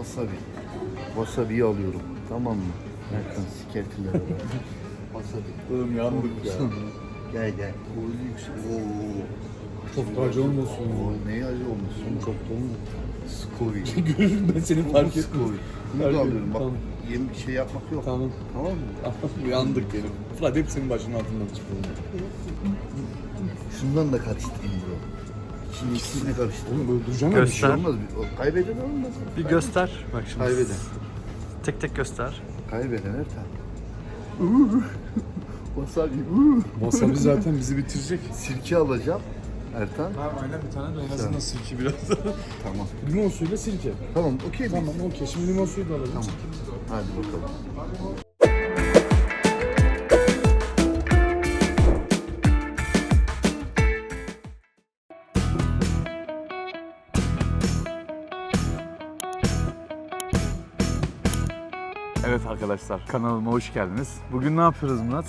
Wasabi. Wasabi'yi alıyorum. Tamam mı? Erkan sikertiler. Wasabi. Oğlum yandık ya. Gel gel. Koyu yüksek. Oo. Çok da acı olmasın. Oo, neye acı olmasın? Çok dolma. Scoville. Görürüm ben seni fark ettim. Scoville. Bunu da alıyorum. Bak tamam. yeni bir şey yapmak yok. Tamam. Tamam mı? Yandık benim. Fırat hep senin başının altından çıkıyor. Şundan da karıştırayım bro. Şimdi ikisini karıştırayım. Oğlum öldüreceğim Bir şey olmaz. O Kaybeden olmaz. Bir göster. Bak şimdi. Kaybeden. Tek tek göster. Kaybeden Ertan. Uuu. Wasabi. uuu. Wasabi zaten bizi bitirecek. Sirke alacağım. Ertan. Tamam aynen bir tane de en azından sirke biraz da. Tamam. limon suyuyla sirke. Tamam okey miyiz? Tamam okey. Şimdi limon suyu da alalım. Hadi bakalım. Arkadaşlar kanalıma hoş geldiniz. Bugün ne yapıyoruz Murat?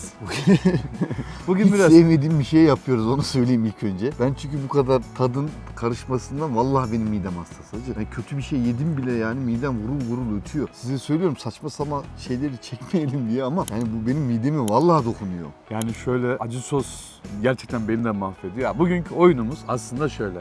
Bugün Hiç biraz sevmediğim bir şey yapıyoruz onu söyleyeyim ilk önce. Ben çünkü bu kadar tadın karışmasından vallahi benim midem hassas. hacı. Yani kötü bir şey yedim bile yani midem vurul vurul ötüyor. Size söylüyorum saçma sapan şeyleri çekmeyelim diye ama yani bu benim midemi vallahi dokunuyor. yani şöyle acı sos gerçekten beni de mahvediyor. Ya bugünkü oyunumuz aslında şöyle.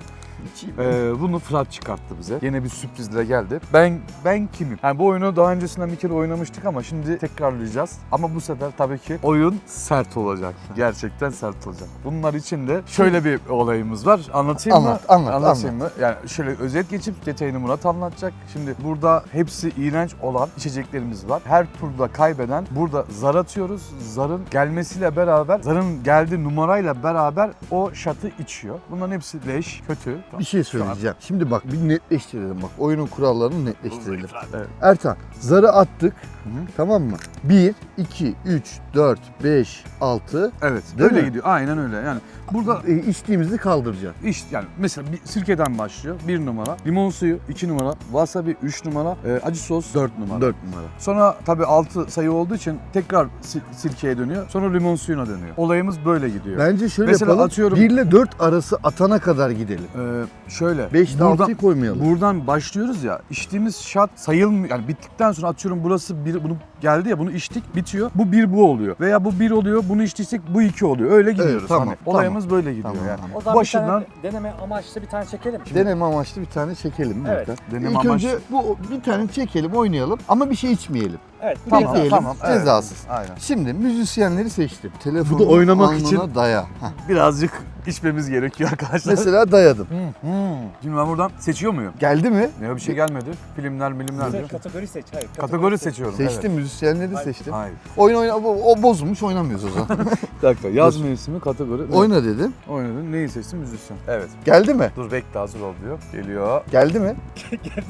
Ee, bunu Fırat çıkarttı bize. Yine bir sürprizle geldi. Ben ben kimim? Yani bu oyunu daha öncesinden bir kere oynamıştık ama şimdi tekrarlayacağız. Ama bu sefer tabii ki oyun sert olacak. Gerçekten sert olacak. Bunlar için de şöyle bir olayımız var. Anlatayım mı? Anlat, anlat, Anlatayım mı? Yani şöyle özet geçip detayını Murat anlatacak. Şimdi burada hepsi iğrenç olan içeceklerimiz var. Her turda kaybeden burada zar atıyoruz. Zarın gelmesiyle beraber, zarın geldiği numarayla beraber o şatı içiyor. Bunların hepsi leş, kötü. Bir şey söyleyeceğim. Şimdi bak bir netleştirelim bak. Oyunun kurallarını netleştirelim. Evet. Ertan zarı attık. hı. Tamam mı? 1, 2, 3, 4, 5, 6. Evet, Değil öyle mi? gidiyor. Aynen öyle. Yani burada E, içtiğimizi kaldıracağız. iş yani mesela bir sirkeden başlıyor. Bir numara. Limon suyu iki numara. Wasabi üç numara. e, acı sos dört numara. 4 numara. Sonra tabii 6 sayı olduğu için tekrar si- sirkeye dönüyor. Sonra limon suyuna dönüyor. Olayımız böyle gidiyor. Bence şöyle Mesela yapalım. atıyorum- 1 ile 4 arası atana kadar gidelim. Ee, şöyle. 5 ile buradan, 6'yı koymayalım. buradan başlıyoruz ya. içtiğimiz şat sayılmıyor. Yani bittikten sonra atıyorum burası bir bunu geldi ya bunu içtik bitiyor. Bu bir bu oluyor. Veya bu bir oluyor. Bunu içtiysek bu iki oluyor. Öyle gidiyoruz. tamam, Hani tamam. Olayımız böyle gidiyor Tamam, yani. tamam. O zaman Başından- bir tane deneme amaçlı bir tane çekelim. Şimdi Deneme amaçlı bir tane çekelim. Evet. Ertan. Deneme İlk amaçlı. önce bu bir tane çekelim, oynayalım ama bir şey içmeyelim. Evet. Tamam. Bekleyelim, tamam, evet. cezasız. Aynen. Şimdi müzisyenleri seçtim. Telefonu Bu da oynamak için- daya. Heh. Birazcık içmemiz gerekiyor arkadaşlar. Mesela dayadım. Hı, hı. Şimdi ben buradan seçiyor muyum? Geldi mi? Ne bir şey gelmedi. Filmler, milimler kategori seç. Hayır. Kategori seçiyorum. Seçtim, müzisyenleri seçtim. Hayır. Oyun oyna, o, o bozulmuş oynamıyoruz o zaman. Bir dakika. Yaz mevsimi kategori. Oyna dedim. Oynadın. Neyi seçtin? Müzisyen. Evet. Geldi mi? Dur bekle hazır ol diyor. Geliyor. Geldi mi?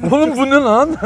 Oğlum bu ne lan?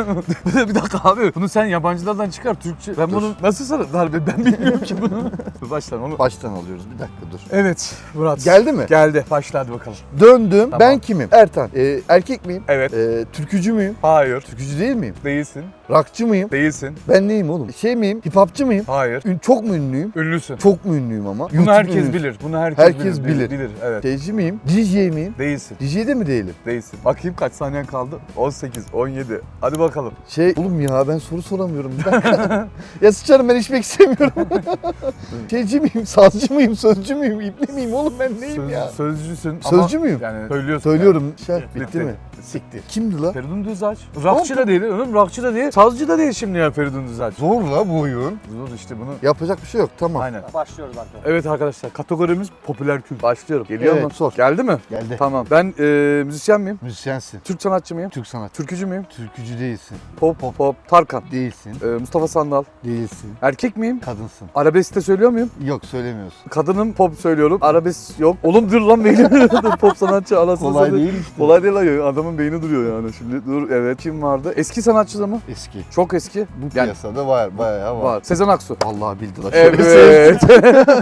bir dakika abi. Bunu sen yabancılardan çıkar Türkçe. Ben Dur. bunu nasıl sana darbe? Ben bilmiyorum ki bunu. Dur baştan onu. Baştan alıyoruz. Bir dakika dur. Evet Murat. Geldi mi? Geldi. Başla hadi bakalım. Döndüm. Tamam. Ben kimim? Ertan. Ee, erkek miyim? Evet. Ee, türkücü müyüm? Hayır. Türkücü değil miyim? Değilsin. Rockçı mıyım? Değilsin. Ben neyim oğlum? Şey miyim? Hip hopçı mıyım? Hayır. Ün- çok mu ünlüyüm? Ünlüsün. Çok mu ünlüyüm ama? Bunu YouTube herkes ünlüsü. bilir. Bunu herkes, Herkes bilir. bilir. Bilir. Evet. Şeyci miyim? DJ miyim? Değilsin. DJ de mi değilim? Değilsin. Bakayım kaç saniyen kaldı? 18, 17. Hadi bakalım. Şey oğlum ya ben soru soramıyorum bir dakika. ya sıçarım ben içmek istemiyorum. Şeyci miyim? Sazcı mıyım? Sözcü müyüm? İpli miyim oğlum ben neyim Söz- ya? Sözcüsün Sözcü müyüm? yani söylüyorsun. Söylüyorum. Şey, Yani. bitti mi? Siktir. Kimdi la? Feridun Düzağaç. Rockçı da değil oğlum. Rockçı da değil. Sazcı da değil şimdi ya Feridun Düzağaç. Zor la bu oyun. Dur işte bunu. Yapacak bir şey yok tamam. Aynen. Başlıyoruz arkadaşlar. Evet arkadaşlar kategorimiz popüler kültür. Başlıyorum. Geliyor Evet, mu? sor. Geldi mi? Geldi. Tamam. Ben e, müzisyen miyim? Müzisyensin. Türk sanatçı mıyım? Türk sanat. Türkücü müyüm? Türkücü değilsin. Pop pop pop. Tarkan. Değilsin. E, Mustafa Sandal. Değilsin. Erkek miyim? Kadınsın. Arabeskte söylüyor muyum? Yok söylemiyorsun. Kadınım pop söylüyorum. Arabesk yok. Oğlum dur lan. Dur, pop sanatçı anasını Kolay satayım. değil işte. Kolay değil lan. Adamın beyni duruyor yani. Şimdi dur evet kim vardı? Eski sanatçı da mı? Eski. Çok eski. Bu Yani piyasada var bayağı var. var. Sezen Aksu. Vallahi bildi la. Evet.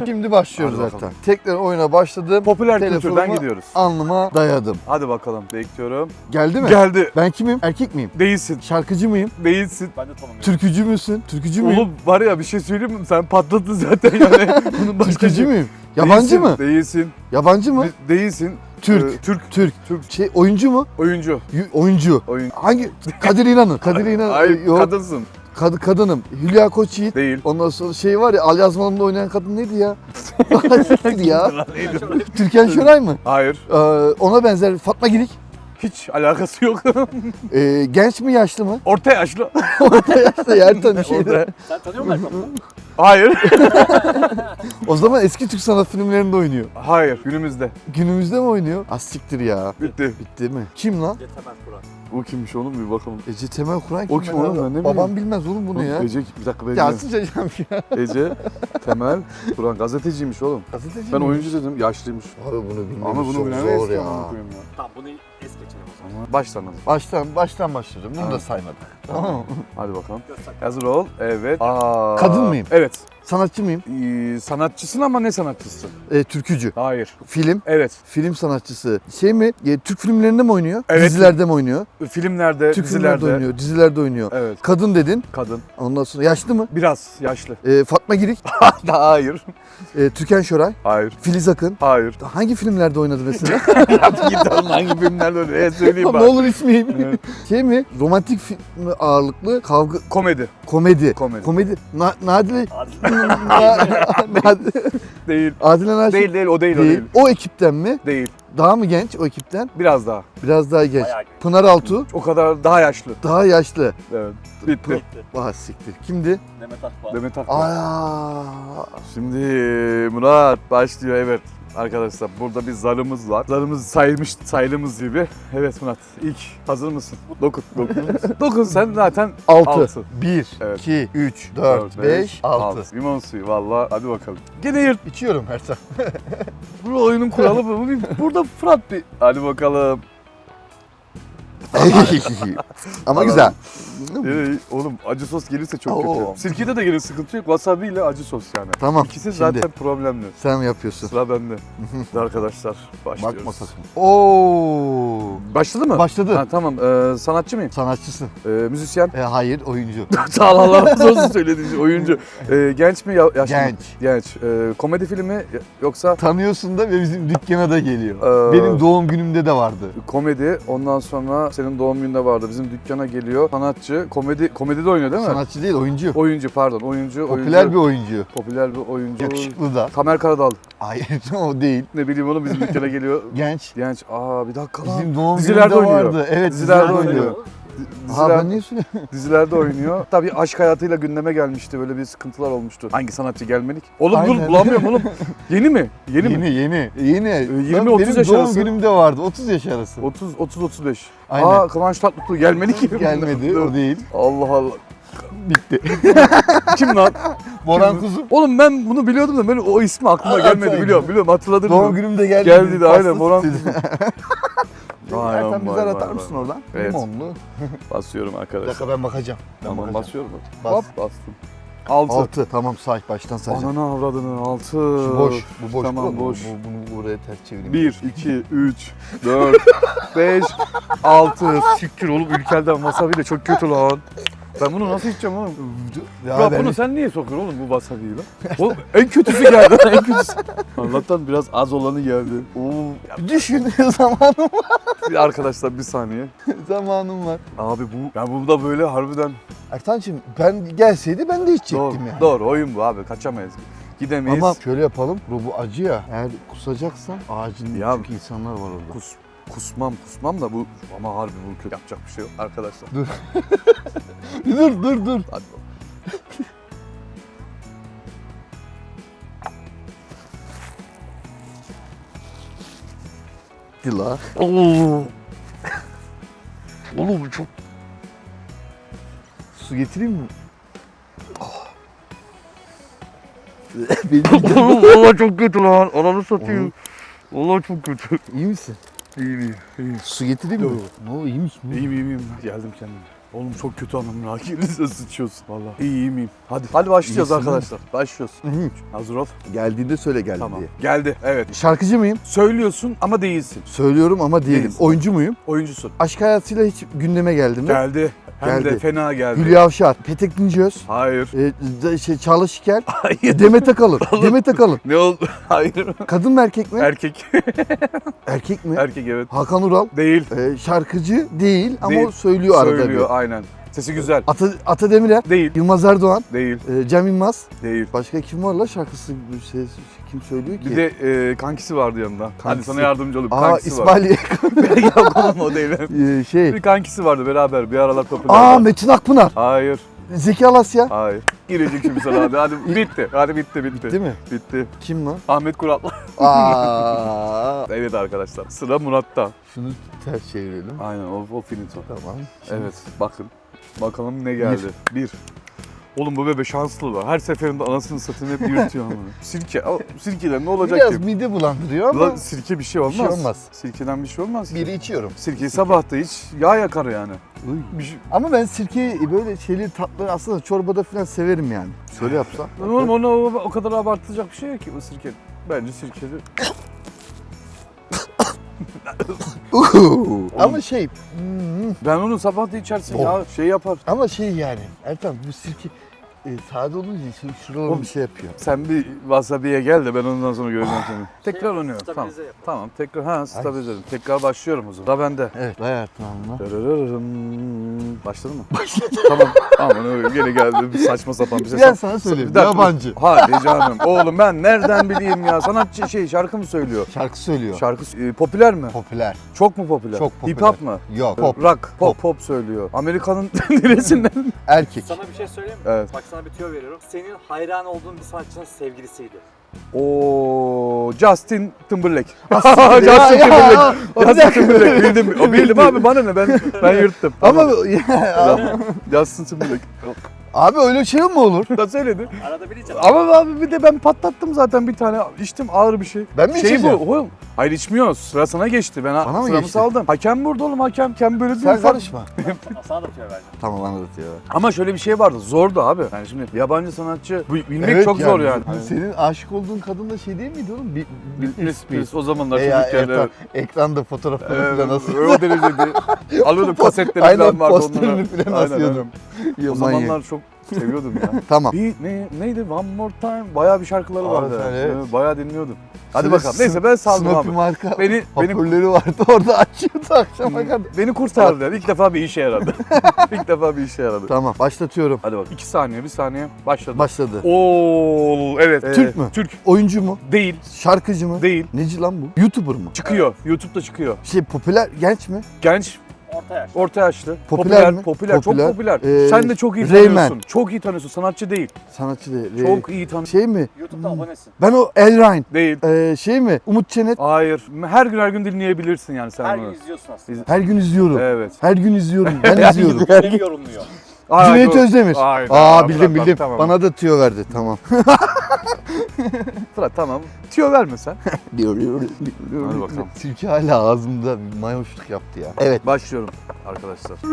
Şimdi başlıyoruz Hadi zaten. bakalım. Tekrar oyuna başladım. Popüler kültürden gidiyoruz. Alnıma dayadım. Hadi bakalım. Bekliyorum. Geldi mi? Geldi. Ben kimim? Erkek miyim? Değilsin. Şarkıcı mıyım? Değilsin. Ben de tanımıyorum. Türkücü müsün? Türkücü müyüm? Oğlum var ya bir şey söyleyeyim mi? Sen patladın zaten yani. Bunun başka Türkücü müyüm? Yabancı Değilsin, mı? Değilsin. Yabancı mı? De- değilsin. Türk. Ee, Türk. Türk. Türk. Şey oyuncu mu? Oyuncu. Y- oyuncu. Oyun. Hangi? Kadir İnanır. Kadir İnanır. Hayır Yok. kadınsın. Kad- kadınım. Hülya Koçyiğit. Değil. Ondan sonra şey var ya Al Yazmalım'da oynayan kadın neydi ya? neydi ya? Türkan Şoray mı? Hayır. Ee, ona benzer Fatma Girik. Hiç alakası yok. Ee, genç mi yaşlı mı? Orta yaşlı. Orta yaşlı bir şeydi. Orta. Sen tanıyor musun? Hayır. O zaman eski Türk sanat filmlerinde oynuyor. Hayır. Günümüzde. Günümüzde mi oynuyor? Az siktir ya. Bitti. Bitti mi? Kim lan? Yetemez Kur'an. O kimmiş oğlum bir bakalım. Ece Temel Kur'an O kim? kim oğlum ben ne bileyim. Babam bilmez oğlum bunu ya. Ece, bir dakika ben Ya bilmiyorum. sıçacağım ya. Ece, Temel, Kur'an gazeteciymiş oğlum. Gazeteci Ben mi? oyuncu dedim, yaşlıymış. Abi bunu bilmemiz Ama bunu çok bilemeyiz zor ki ya. amına koyayım ya. Tamam bunu es zaman. Baştan hadi. Baştan baştan başladım. Bunu da saymadık. Tamam mı? Hadi bakalım. Hazır ol. Evet. Aa, Kadın mıyım? Evet. Sanatçı mıyım? Ee, sanatçısın ama ne sanatçısı? Ee, türkücü. Hayır. Film. Evet. Film sanatçısı. Şey mi? E, Türk filmlerinde mi oynuyor? Evet. Dizilerde mi oynuyor? Filmlerde, Türk filmlerde dizilerde. oynuyor. Dizilerde oynuyor. Evet. Kadın dedin. Kadın. Ondan sonra yaşlı mı? Biraz yaşlı. Ee, Fatma Girik. Hayır. Ee, Türkan Şoray. Hayır. Filiz Akın. Hayır. Hangi filmlerde oynadı mesela? Git oğlum hangi filmlerde öyle evet, söyleyeyim ne bak. olur ismiyim. Evet. Şey mi? Romantik film ağırlıklı kavga Komedi. komedi. Komedi. Komedi. Na- Nadile Değil. Adile Naşit Değil değil o değil, o değil. O ekipten mi? Değil. Daha mı genç o ekipten? Biraz daha. Biraz daha genç. Bayağı genç. Pınar Altuğ O kadar daha yaşlı. daha yaşlı. Evet. Bitti. Bitti. Vah siktir. Kimdi? Demet Akbağ. Demet Akbağ. Aa. Şimdi Murat başlıyor evet. Arkadaşlar burada bir zarımız var. Zarımız saymış sayılımız gibi. Evet Murat ilk hazır mısın? Dokun. Dokun. Dokun sen zaten 6. Altı. 1, Evet. 2, 3, 4, 5, 6. Limon suyu valla hadi bakalım. Gene yırt. İçiyorum her zaman. Bu oyunun kuralı. Bu- Burada Fırat bir. Hadi bakalım. Ama güzel. Ee, oğlum acı sos gelirse çok Oo. kötü. Sirkede de gelir sıkıntı yok. Wasabi ile acı sos yani. Tamam. İkisi şimdi zaten problemli. Sen yapıyorsun. Sıra bende. Hadi arkadaşlar başlıyoruz. Bakma sakın. Oo. Başladı mı? Başladı. Ha, tamam. Ee, sanatçı mıyım? Sanatçısın. Ee, müzisyen. E, hayır, oyuncu. Sağ ol Allah razı olsun söylediğin için. Oyuncu. Ee, genç mi? Ya, yaşlı mı? Genç. Genç. Ee, komedi filmi yoksa Tanıyorsun da ve bizim dükkana da geliyor. Ee, Benim doğum günümde de vardı. komedi. Ondan sonra senin doğum gününde vardı. Bizim dükkana geliyor. Sanatçı. Komedi komedide oynuyor değil mi? Sanatçı değil, oyuncu. Oyuncu pardon. Oyuncu. Popüler oyuncu. bir oyuncu. Popüler bir oyuncu. Yakışıklı da. Tamer Karadal. Hayır, o değil. Ne bileyim oğlum bizim dükkana geliyor. Genç. Genç. Aa bir dakika lan. Bizim doğum Dizilerde günümde oynuyor. vardı. Evet, Dizilerde dizilerde oynuyor. oynuyor. Ha Diziler, ben niye dizilerde oynuyor. Tabii aşk hayatıyla gündeme gelmişti. Böyle bir sıkıntılar olmuştu. Hangi sanatçı gelmedik? Oğlum Aynen. dur bulamıyorum oğlum. Yeni mi? Yeni, mi? Yeni, yeni. Yeni. Ee, Lan 20-30 benim yaş doğum arası. günümde vardı. 30 yaş arası. 30 30 35. Aynen. Aa Kıvanç Tatlıtuğ gelmedi ki. Gelmedi, o değil. Allah Allah. Bitti. Kim lan? Boran Kuzum. Oğlum ben bunu biliyordum da benim o ismi aklıma gelmedi. Biliyorum biliyorum hatırladım. Doğum günümde geldi. Geldi de aynen Boran sütüydü. Vay Ertan vay, zar vay, atar vay. mısın oradan? Evet. Limonlu. Basıyorum Bir arkadaşlar. dakika ben bakacağım. Ben Tamam bakacağım. basıyorum. Bas. Hop bastım. 6. 6. Tamam say baştan sayacağım. Ananı avradını 6. Şu boş. Bu boş. Tamam, Bu- boş. Bu, bunu buraya ters çevireyim. 1, 2, 3, 4, 5, 6. Siktir oğlum ülkelden wasabi de çok kötü lan. Ben bunu nasıl içeceğim oğlum? Ya Ya, ben- bunu sen niye sokuyorsun oğlum bu wasabiyi lan? Oğlum en kötüsü geldi en kötüsü. Allah'tan biraz az olanı geldi. Oo. Düşün zamanım Bir arkadaşlar bir saniye. zamanım var. Abi bu ya bu da böyle harbiden Ertan'cığım ben gelseydi ben de doğru, içecektim yani. doğru oyun bu abi kaçamayız. Gidemeyiz. Ama şöyle yapalım. Bu, bu acı ya. Eğer kusacaksan ağacın Ya- çünkü insanlar var orada. Kus, kusmam kusmam da bu ama harbi bu kötü yapacak bir şey yok arkadaşlar. dur dur dur. Hadi. Dila. Oo. Oğlum çok... Su getireyim mi? Benim Oğlum valla çok kötü lan. Ananı satayım. Valla çok kötü. iyi misin? İyiyim iyiyim. iyiyim. Su getireyim mi? Ne o iyi misin? İyiyim iyiyim iyiyim. Geldim kendime. Oğlum çok kötü anam ya. Gelirse sıçıyorsun valla. İyi iyiyim iyiyim. Hadi. Hadi başlıyoruz İyisin, arkadaşlar. Başlıyoruz. Hı. Hazır ol. Geldiğinde söyle geldi Tamam. diye. Geldi. Evet. Şarkıcı mıyım? Söylüyorsun ama değilsin. Söylüyorum ama değilim. Değilsin. Oyuncu muyum? Oyuncusun. Aşk hayatıyla hiç gündeme geldi mi? Geldi. Hem de Geldi. fena geldi. Hülya Avşar, Petek Dinçöz, Hayır. e, de- şey, Çağla Şikel, Hayır. Demet Akalın. Demet Akalın. Ne oldu? Hayır. Kadın mı erkek mi? Erkek. erkek mi? Erkek evet. Hakan Ural. Değil. E, şarkıcı değil ama Değil. söylüyor arada Söylüyor bir. Aynen. Sesi güzel. Ata, Ata Demirer, Değil. Yılmaz Erdoğan, Değil. e, Cem Yılmaz. Değil. Başka kim var la şarkısı şey, kim söylüyor ki? Bir de e, kankisi vardı yanında. Hadi Kankisi. sana yardımcı olayım. Aa kankisi var. İsmail Yok oğlum o değil. e, şey. Bir kankisi vardı beraber bir aralar popüler. Aa Metin Akpınar, Hayır. Zeki Alasya. Hayır. Girecek şimdi sana hadi. Hadi bitti. Hadi bitti bitti. Değil mi? Bitti. Kim lan? Ahmet Kural. Aa. evet arkadaşlar. Sıra Murat'ta. Şunu ters çevirelim. Aynen o, o finito. Tamam. Evet bakın. Bakalım ne geldi. Bir. Oğlum bu bebe şanslı var. Her seferinde anasını satayım hep yürütüyor ama. Sirke. Aa, Sirkeden ne olacak Biraz ki? mide bulandırıyor ama Ulan sirke bir şey olmaz. bir şey olmaz. Sirkeden bir şey olmaz. ki. Biri içiyorum. Sirkeyi sabah da iç, yağ yakar yani. Bir şey... Ama ben sirkeyi böyle şeyleri tatlı aslında çorbada falan severim yani. Şöyle yapsam. Oğlum onu o, o kadar abartılacak bir şey yok ki bu sirke. Bence sirkeli. Ama şey hmm, Ben onu sabah da içersin Oh. ya şey yapar. ama şey yani Ertan bu sirke e, sade olunca şu- şuralara bir şey yapıyor. Sen bir wasabi'ye gel de ben ondan sonra göreceğim seni. Tekrar oynuyor. Tamam. Stabilize yap. Tamam tekrar ha stabilize edelim. Tekrar başlıyorum o zaman. Da bende. Evet Ertan anla. Dırırırım. Başladı mı? Başladı. tamam. Aman öyle gene geldi bir saçma sapan bir şey. Ben sana söyleyeyim Bir dakika. yabancı. Hadi canım. Oğlum ben nereden bileyim ya? Sanatçı şey şarkı mı söylüyor? Şarkı söylüyor. Şarkı e, popüler mi? Popüler. Çok mu popüler? Çok popüler. Hip hop mu? Yok pop. Rock, pop, pop söylüyor. Amerika'nın neresinden? Erkek. Sana bir şey söyleyeyim mi? Evet. Bak sana bir tüyo veriyorum. Senin hayran olduğun bir sanatçının sevgilisiydi. Oo, Justin Timberlake. Justin ya, Timberlake. Justin. Timberlake. Bildim. O bildim abi bana ne ben ben yırttım. Ama. Justin Timberlake. Abi öyle şey mi olur? Da söyledi. Arada bir diyeceğim. Ama abi bir de ben patlattım zaten bir tane içtim ağır bir şey. Ben mi şey içeceğim? bu oğlum. Hayır içmiyoruz. Sıra sana geçti. Ben Bana mı sıramı geçti? saldım. Hakem burada oğlum hakem. Hakem böyle değil. Sen karışma. Sana da tüyo vereceğim. tamam anladım ya. Ama şöyle bir şey vardı. Zordu abi. Yani şimdi yabancı sanatçı bu- bilmek Evet çok zor yani. Hani Senin aşık olduğun kadın da şey değil miydi oğlum? Bi- Britney Spears. O zamanlar E ya, çocukken evet. Ekranda fotoğrafları Evet, falan asıyor. o derecede. Alıyordum kasetleri Aynen, falan vardı posterini onlara. falan Aynen, asıyordum. aynen. O zamanlar çok seviyordum ya. Tamam. Bir ne, neydi? One More Time. Bayağı bir şarkıları Aa, vardı. evet. Evet, Bayağı dinliyordum. Hadi Şöyle bakalım. Neyse ben saldım Snoopy abi. marka Beni beni hoparlörleri vardı orada açıyordu akşama kadar. beni kurtardı. Yani. İlk defa bir işe yaradı. İlk defa bir işe yaradı. Tamam başlatıyorum. Hadi bak. İki saniye, bir saniye. Başladı. Başladı. Oo, evet. Türk mü? Türk. Oyuncu mu? Değil. Şarkıcı mı? Değil. Neci lan bu? YouTuber mı? Çıkıyor. YouTube'da çıkıyor. Şey popüler genç mi? Genç, Orta yaş. orta yaşlı. Popüler mi? Popüler, Popüler. çok popüler. Ee, Sen de çok iyi Rayman. tanıyorsun. Çok iyi tanıyorsun. Sanatçı değil. Sanatçı değil. Re- Çok iyi tanıyorsun. Şey mi? YouTube'da abonesin. Ben o Elrain. Değil. Ee, şey mi? Umut Çenet. Hayır. Her gün her gün dinleyebilirsin yani sen Her bunu. gün izliyorsun aslında. Her gün izliyorum. Evet. Her gün izliyorum. Ben izliyorum. Benim yorumluyor. Aa, Cüneyt. Özdemir. Hayda, Aa bildim bildim. Tamam. Bana da tüyo verdi. Tamam. Fırat tamam. Tüyo verme sen. Hadi bakalım. Tilki hala ağzımda mayoşluk yaptı ya. Evet. Başlıyorum arkadaşlar.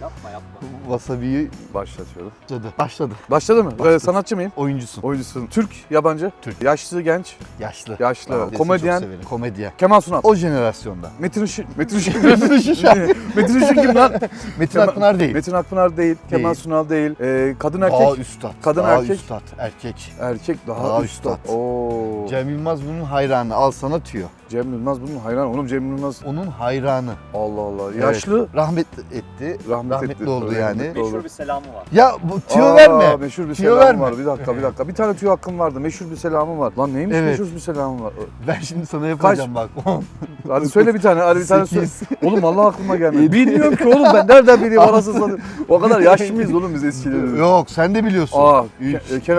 Yapma yapma. Wasabi'yi Başlatıyorum. başladı. Başladı. Başladı mı? Ee, sanatçı mıyım? Oyuncusun. Oyuncusun. Türk, yabancı. Türk. Yaşlı, genç, Yaşlı. yaşlı. Aa, komedyen. Komedyen. Kemal Sunal. O jenerasyonda. Metin Işık. Metin Işık. Metin Işık. Kim lan? Metin Akpınar değil. Metin Akpınar değil. Kemal Değil. Sunal değil. Ee, kadın erkek. Daha üstad. Kadın daha erkek. üstad. Erkek. Erkek daha, Daha üstad. üstad. Oo. Cem, Cem Yılmaz bunun hayranı. Al sana tüyo. Yılmaz bunun hayran. Oğlum Cem Yılmaz. Onun hayranı. Allah Allah. Evet. Yaşlı. Rahmet etti. Rahmet Rahmetli etti. oldu yani. Meşhur bir selamı var. Ya bu tüyo Aa, verme. Meşhur bir Tüyo selamım verme. var. Bir dakika bir dakika. Bir tane tüyo hakkım vardı. Meşhur bir selamım var. Lan neymiş Evet. meşhur bir selamım var? Ben şimdi sana yapacağım bak. Hadi söyle bir tane. Hadi bir tane söyle. Oğlum vallahi aklıma gelmedi. Bilmiyorum ki oğlum ben nereden bileyim anasını satayım. O kadar yaşlı mıyız oğlum biz eskileri? Yok sen de biliyorsun. Aa, Üç, Ke- Ke- iki, e,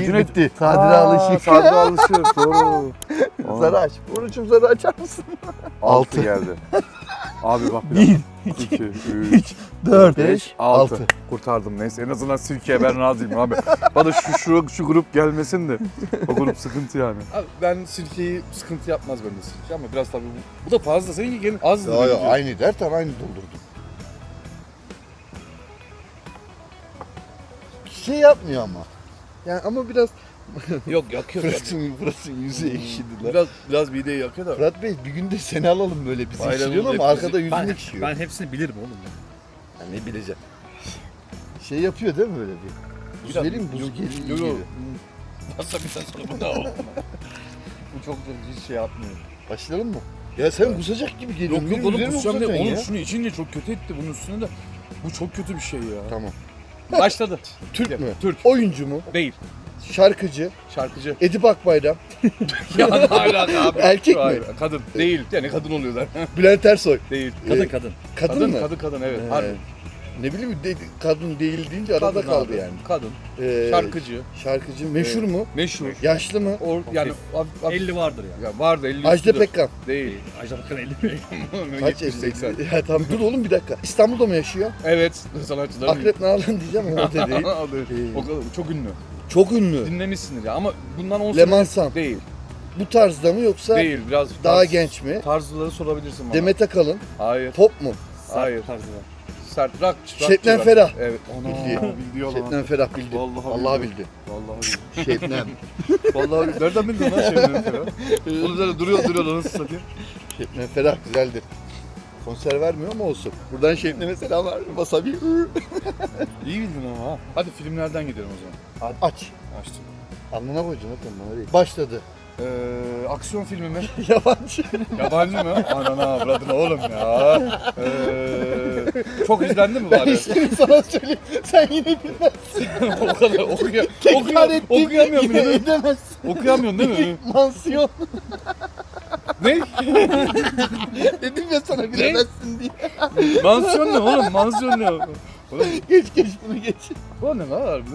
bir, Cüneyt- bitti. Sadri Alışık. Sadri Alışık doğru. Aa, Zarı aç. Burcu'm zarı açar mısın? Altı Altı. geldi. Abi bak bir dakika. İki, üç, 4, beş, 5, altı. 6. Kurtardım neyse en azından Sirke'ye ben razıyım abi. Bana şu, şu, şu grup gelmesin de o grup sıkıntı yani. Abi ben Sirke'yi sıkıntı yapmaz bende Sirke ama biraz tabii bu, bu da fazla seninki azdı. Ya, ya, bence. aynı derken aynı doldurdum. Şey yapmıyor ama. Yani ama biraz Yok yakıyor. Fırat'ın, Fırat'ın yüzü ekşidi lan. Biraz, biraz mideyi yakıyor da. Fırat Bey bir gün de seni alalım böyle bizi ekşiliyorsun oğlum, ama arkada yüzün ekşiyor. hepsini bilirim oğlum. Ya ne bileceğim. Şey yapıyor değil mi böyle bir? Buz Biraz- vereyim? Buz Yok, geliyor. yok, yok. Wasabiden sonra bu da o. Bu çok da hiç şey yapmıyor. Başlayalım mı? Ya sen kusacak gibi geliyorsun. Yok yok Benim oğlum üzerime kusacağım diye. kusacaksın Oğlum ya. şunu içince çok kötü etti bunun üstüne de. Bu çok kötü bir şey ya. Tamam. Başladı. Türk mü? Türk. Oyuncu mu? Değil. Şarkıcı? Şarkıcı. Edip Akbayram? ya alaka abi? Erkek mi? Hayır, Kadın. Değil. Yani kadın oluyorlar. Bülent Ersoy? Değil. Kadın, kadın. Kadın, Kadın mı? kadın kadın evet. Ee, Harbi. Ne bileyim de- kadın değil deyince arada Kadın kaldı abi. yani. Kadın. Ee, Şarkıcı. Şarkıcı. Meşhur Evet. mu? Meşhur. Yaşlı mı? Or, yani hafif- hafif- 50 vardır ya. Ya vardı 50 Ajda üstüdür. Pekkan. Değil. Ajda Pekkan 50 mi? Kaç 80. Ya tamam dur oğlum bir dakika. İstanbul'da mı yaşıyor? Evet sanatçılar. Akrep Nalan diyeceğim ama o da değil. o kadar, çok ünlü. Çok ünlü. Dinlemişsindir ya ama bundan 10 Leman Sam. Değil. Bu tarzda mı yoksa Değil. Biraz daha tarz- genç mi? Tarzları sorabilirsin bana. Demet Akalın. Hayır. Pop mu? Hayır. tarzı var. Sert rock. rock Şebnem. Ferah. Evet. Bildi. bildi lan. Şebnem Ferah bildi. Vallahi Allah bildi. Vallahi bildi. Şebnem. Vallahi bildi. Nereden bildin lan Şebnem Ferah? Oğlum böyle duruyor duruyor lan nasıl satayım? Şebnem Ferah güzeldir. Konser vermiyor ama olsun. Buradan Şebnem'e selamlar. Wasabi. İyi bildin ama ha. Hadi filmlerden gidelim o zaman. Aç. Açtım. Alnına koyacaksın. Başladı. Ee, aksiyon filmi mi? Yabancı. Yabancı mı? Anana avradına oğlum ya. Ee, çok izlendi mi bari? İsmini sana söyleyeyim. Sen yine bilmezsin. o kadar okuya, Tekrar okuya, ettim. okuyamıyorum Yine mi? edemezsin. Okuyamıyorsun değil mi? Mansiyon. ne? Dedim ya sana bilemezsin diye. Mansiyon ne oğlum? Mansiyon ne? Oğlum, Geç geç bunu geç. bu ne lan harbi?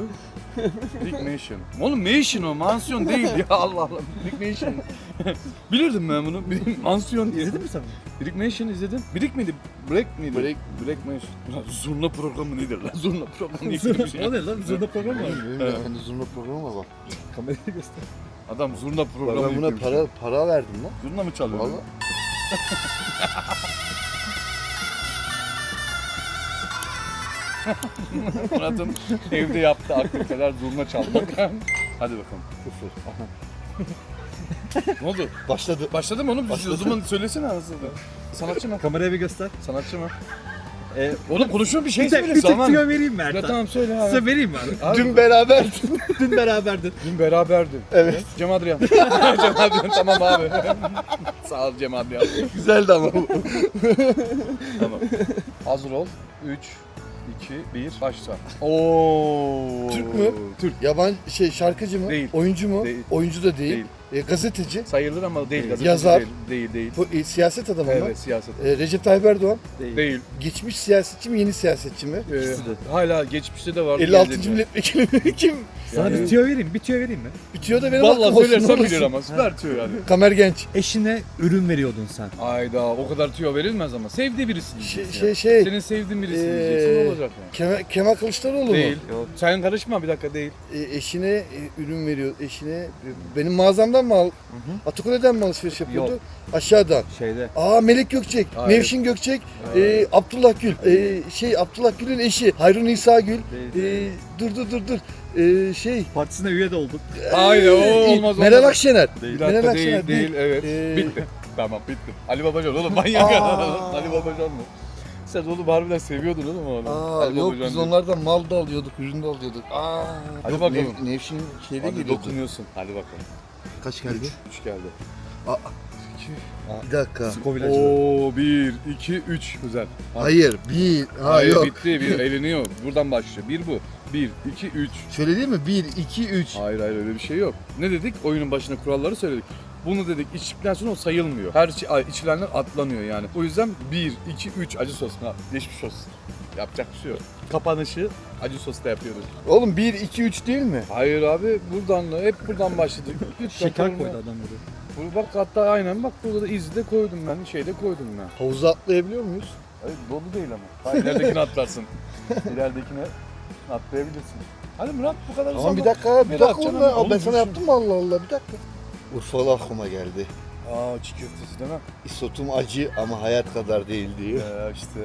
Big Nation. Oğlum Nation o, mansiyon değil ya Allah Allah. Big Nation. Bilirdim ben bunu. Mansiyon diye. İzledin mi sen? Big Nation izledin. Brick miydi? Break miydi? Break Nation. Ulan zurna programı nedir lan? Zurna programı neymiş ya? o ne lan? Zırda program var? Bilmiyorum ben de zurna programı var. Kamerayı göster. Adam zurna programı Ben buna yüklemiş. para para verdim lan. Zurna mı çalıyor? Valla. Murat'ın evde yaptığı aktiviteler zurna çalmak. Hadi bakalım. ne oldu? Başladı. Başladı mı oğlum? Başladı. O zaman söylesene nasıl? Sanatçı mı? Kameraya bir göster. Sanatçı mı? Ee, Oğlum konuşuyor bir şey bir tek, söyle. bir tek tüyo vereyim mi Ya Ertan? tamam söyle abi. Size vereyim mi abi? Dün beraberdin. Dün beraberdik. Dün beraberdim. Evet. Cem Adrian. Cem Adrian tamam abi. Sağ ol Cem Adrian. Güzeldi ama bu. Tamam. Hazır ol. 3, 2, 1, başla. Oo. Türk mü? Türk. Yabancı şey şarkıcı mı? Değil. Oyuncu mu? Değil. Oyuncu da değil. Değil. E, gazeteci. Sayılır ama değil. gazeteci Yazar. Değil, değil. değil. Bu, e, siyaset adamı mı? Evet siyaset. E, Recep Tayyip Erdoğan. Değil. Değil. Geçmiş siyasetçi mi yeni siyasetçi mi? Ee, İkisi de. hala geçmişte de var. 56. gelecekte. milletvekili mi? Kim? Sana Yani- bir tüyo vereyim, bir tüyo vereyim mi? Bitiyor da benim Vallahi aklım olsun, söylersen ne bilir ama süper tüyo yani. Kamer Genç. Eşine ürün veriyordun sen. Ayda o kadar tüyo verilmez ama. Sevdiği birisi Şey diyeceksin. şey, ya. şey Senin sevdiğin birisi Ee, diyeceksin ne olacak yani? Kemal, Kemal Kılıçdaroğlu Değil. mu? Sen karışma bir dakika değil. E, eşine e, ürün veriyor. Eşine e, benim mağazamdan mı al? Atakule'den mi alışveriş yapıyordu? Aşağıdan. Şeyde. Aa Melek Gökçek, Hayır. Nevşin Gökçek, e, Abdullah Gül, e, şey Abdullah Gül'ün eşi Hayrun İsa Gül, Değil. e, dur dur dur dur, e, şey Partisine üye de olduk. Hayır o e, olmaz Meral olmaz. Akşener. Bir Meral dakika Akşener değil, değil, evet. Ee, Bitti. Tamam bitti. Ali Babacan oğlum manyak. Aa. Ali Babacan mı? Sen oğlum harbiden seviyordun oğlum onu. Aa, Ali yok Babacan biz değil. onlardan mal da alıyorduk, ürün de alıyorduk. Aa, Hadi yok, bakalım. Nev- Nevşin şeyde Hadi geliyordu. dokunuyorsun. Hadi bakalım. Kaç geldi? 3 geldi. Bir dakika. Scoville. Oo 1, 2, 3 güzel. Hayır, bir, ha Hayır yok. bitti. Bir eleniyor. Buradan başlıyor. Bir bu. 1, 2, 3. Şöyle değil mi? Bir, iki, üç. Hayır hayır öyle bir şey yok. Ne dedik? Oyunun başına kuralları söyledik. Bunu dedik içtikten sonra o sayılmıyor. Her şey içilenler atlanıyor yani. O yüzden 1, 2, 3 acı sos. Ha, geçmiş olsun. Yapacak bir şey yok. Kapanışı acı sosla yapıyoruz. Oğlum bir, iki, üç değil mi? Hayır abi buradan hep buradan başladık. Lütfen Şeker koydu adam böyle. Bu- Bak hatta aynen bak burada da izi de koydum ben. Şeyde koydum ben. Havuza atlayabiliyor muyuz? Hayır dolu değil ama. Ha, ileridekine atlarsın. İleridekine atlayabilirsin. Hadi Murat bu kadar Tamam bir dakika, bir dakika atacaksın oğlum. ama? Ben sana yaptım mı Allah Allah bir dakika. Urfalı aklıma geldi. Aa çiğ köftesi değil mi? İsotum acı ama hayat kadar değil diyor. Ee, işte.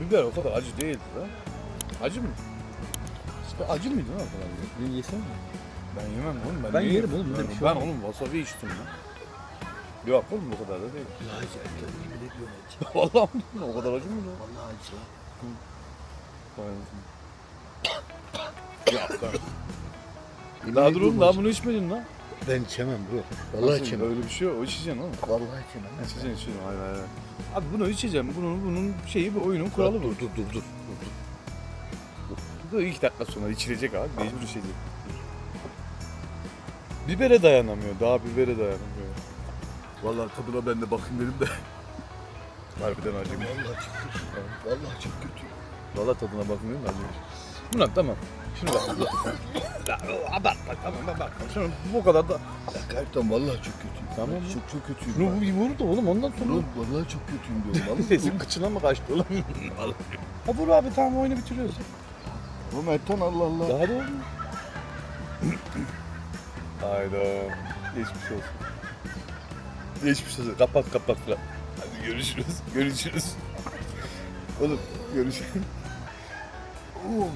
Biber o kadar acı değildi lan. Acı mı? İşte acı mıydı lan o kadar? Bir yesene mi? Ben yemem oğlum. Ben, Ben niye yerim yiyeyim? oğlum, bir şey ben olmaz. oğlum wasabi içtim lan. Yok oğlum o kadar da değil. Vallahi mi? o kadar acı mı lan? Vallahi acı lan. Ya tamam. Daha dur oğlum daha bunu içmedin lan. Ben içemem bro. Vallahi Nasıl? içemem. Öyle bir şey yok. O içeceksin oğlum. Vallahi içemem. İçeceksin içeceksin. Hayır hayır. Abi bunu içeceğim. Bunun bunun şeyi bu oyunun kuralı bu. Dur dur dur dur. Bu da iki dakika sonra içilecek abi. Mecbur içecek. Bibere dayanamıyor. Daha bibere dayanamıyor. Vallahi tadına ben de bakayım dedim de. Harbiden acı. Vallahi çok kötü. Vallahi çok kötü. Vallahi tadına dedim de acıymış. Murat tamam. Şunu bak. Abartma tamam abartma. Şunu bu kadar da. Gerçekten vallahi çok kötü. Tamam. Çok çok kötüyüm. Şunu ben. bir vur da oğlum ondan sonra. Bro, vallahi çok kötüyüm diyorum. Vallahi. Sesin kıçına mı kaçtı oğlum? ha vur abi tamam oyunu bitiriyoruz. Bu Mertan Allah Allah. Daha da olmuyor. Hayda. Geçmiş olsun. Geçmiş olsun. Kapat kapat. Hadi görüşürüz. Görüşürüz. Oğlum görüşürüz. Oo.